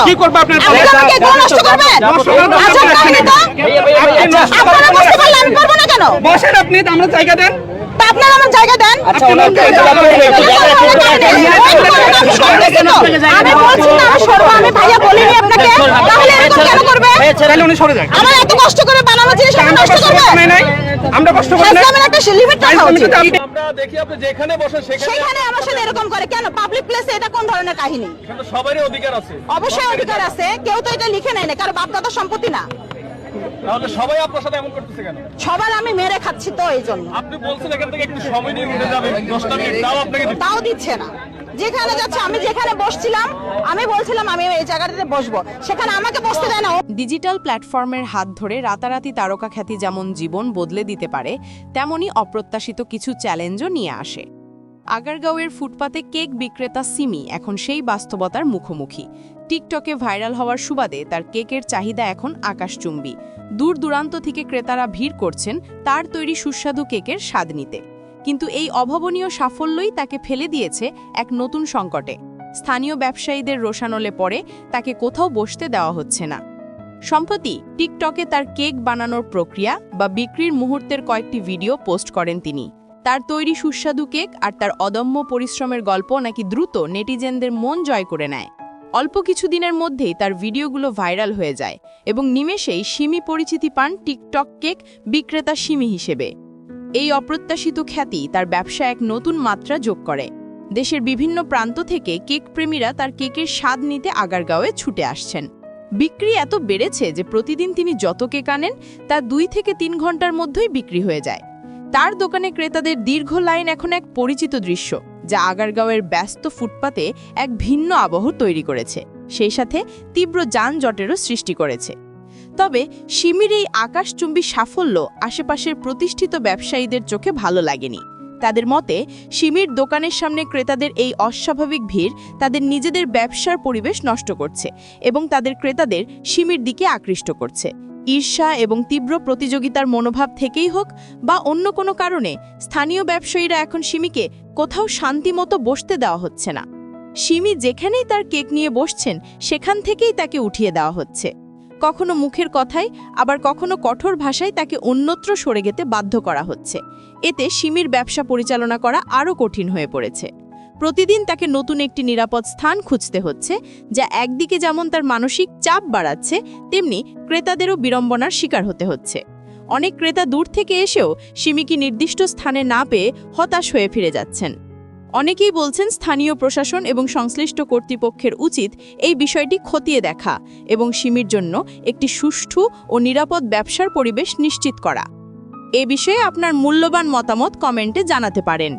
কি করবে আপনার আপনি আমি আমাকে গো নষ্ট করবে আচ্ছা কাহিনী তো আপনারা বুঝতে পারলে আমি করব না কেন? বসেন আপনি আমরা জায়গা দেন। তা আপনারা আমার জায়গা দেন। আচ্ছা ওনার আমি বলছি না আমার সর্ব আমি ভাইয়া বলিনি আপনাকে তাহলে এরকম কেন করবে তাহলে উনি সরে যান আমার এত কষ্ট করে বানানো জিনিস আপনি আমরা নষ্ট কষ্ট নাই আমরা কষ্ট করি নাই। ইসলামের একটা লিমিট রাখা উচিত। আমরা দেখি আপনি যেখানে বসেন সেখানে সেখানে আমার সাথে এরকম করে কেন? পাবলিক প্লেসে এটা কোন ধরনের কাহিনী? কিন্তু সবারই অধিকার আছে। অবশ্যই অধিকার আছে। কেউ তো এটা লিখে নেয় না কারও বাপ দাদার সম্পত্তি না। তাহলে সবাই আপনার সাথে এমন করতেছে কেন? সবার আমি মেরে খাচ্ছি তো এই জন্য আপনি বলছেন এখান থেকে একটু সময় নিয়ে উঠে মিনিট তাও আপনাকে তাও দিচ্ছে না। যেখানে যাচ্ছে, আমি যেখানে বসছিলাম, আমি বলছিলাম, আমি এই জায়গাটাতে বসবো। সেখানে আমাকে বসতে দেয় না। ডিজিটাল প্ল্যাটফর্মের হাত ধরে রাতারাতি তারকা খ্যাতি যেমন জীবন বদলে দিতে পারে, তেমনি অপ্রত্যাশিত কিছু চ্যালেঞ্জও নিয়ে আসে। আগারগাঁওয়ের ফুটপাতে কেক বিক্রেতা সিমি এখন সেই বাস্তবতার মুখোমুখি। টিকটকে ভাইরাল হওয়ার সুবাদে তার কেকের চাহিদা এখন আকাশচুম্বী। দূর দূরান্ত থেকে ক্রেতারা ভিড় করছেন তার তৈরি সুস্বাদু কেকের স্বাদ নিতে। কিন্তু এই অভাবনীয় সাফল্যই তাকে ফেলে দিয়েছে এক নতুন সংকটে। স্থানীয় ব্যবসায়ীদের রোশানলে পরে তাকে কোথাও বসতে দেওয়া হচ্ছে না। সম্প্রতি টিকটকে তার কেক বানানোর প্রক্রিয়া বা বিক্রির মুহূর্তের কয়েকটি ভিডিও পোস্ট করেন তিনি। তার তৈরি সুস্বাদু কেক আর তার অদম্য পরিশ্রমের গল্প নাকি দ্রুত নেটিজেনদের মন জয় করে নেয়। অল্প কিছুদিনের মধ্যেই তার ভিডিওগুলো ভাইরাল হয়ে যায় এবং নিমেষেই সিমি পরিচিতি পান টিকটক কেক বিক্রেতা সিমি হিসেবে। এই অপ্রত্যাশিত খ্যাতি তার ব্যবসা এক নতুন মাত্রা যোগ করে। দেশের বিভিন্ন প্রান্ত থেকে কেক প্রেমীরা তার কেকের স্বাদ নিতে আগারগাঁওয়ে ছুটে আসছেন। বিক্রি এত বেড়েছে যে প্রতিদিন তিনি যত কেক আনেন, তা দুই থেকে তিন ঘণ্টার মধ্যেই বিক্রি হয়ে যায়। তার দোকানে ক্রেতাদের দীর্ঘ লাইন এখন এক পরিচিত দৃশ্য, যা আগারগাঁওয়ের ব্যস্ত ফুটপাতে এক ভিন্ন আবহ তৈরি করেছে। সেই সাথে তীব্র যানজটেরও সৃষ্টি করেছে। তবে সিমির এই আকাশচুম্বী সাফল্য আশেপাশের প্রতিষ্ঠিত ব্যবসায়ীদের চোখে ভালো লাগেনি। তাদের মতে সিমির দোকানের সামনে ক্রেতাদের এই অস্বাভাবিক ভিড় তাদের নিজেদের ব্যবসার পরিবেশ নষ্ট করছে এবং তাদের ক্রেতাদের সিমির দিকে আকৃষ্ট করছে। ঈর্ষা এবং তীব্র প্রতিযোগিতার মনোভাব থেকেই হোক বা অন্য কোনো কারণে, স্থানীয় ব্যবসায়ীরা এখন সিমিকে কোথাও শান্তিমতো বসতে দেওয়া হচ্ছে না। সিমি যেখানেই তার কেক নিয়ে বসছেন, সেখান থেকেই তাকে উঠিয়ে দেওয়া হচ্ছে। কখনো মুখের কথায়, আবার কখনো কঠোর ভাষায় তাকে অন্যত্র সরে যেতে বাধ্য করা হচ্ছে। এতে সিমির ব্যবসা পরিচালনা করা আরও কঠিন হয়ে পড়েছে। প্রতিদিন তাকে নতুন একটি নিরাপদ স্থান খুঁজতে হচ্ছে, যা একদিকে যেমন তার মানসিক চাপ বাড়াচ্ছে, তেমনি ক্রেতাদেরও বিড়ম্বনার শিকার হতে হচ্ছে। অনেক ক্রেতা দূর থেকে এসেও সিমিকে নির্দিষ্ট স্থানে না পেয়ে হতাশ হয়ে ফিরে যাচ্ছেন। অনেকেই বলছেন স্থানীয় প্রশাসন এবং সংশ্লিষ্ট কর্তৃপক্ষের উচিত এই বিষয়টি খতিয়ে দেখা এবং সিমির জন্য একটি সুষ্ঠু ও নিরাপদ ব্যবসার পরিবেশ নিশ্চিত করা। এ বিষয়ে আপনার মূল্যবান মতামত কমেন্টে জানাতে পারেন।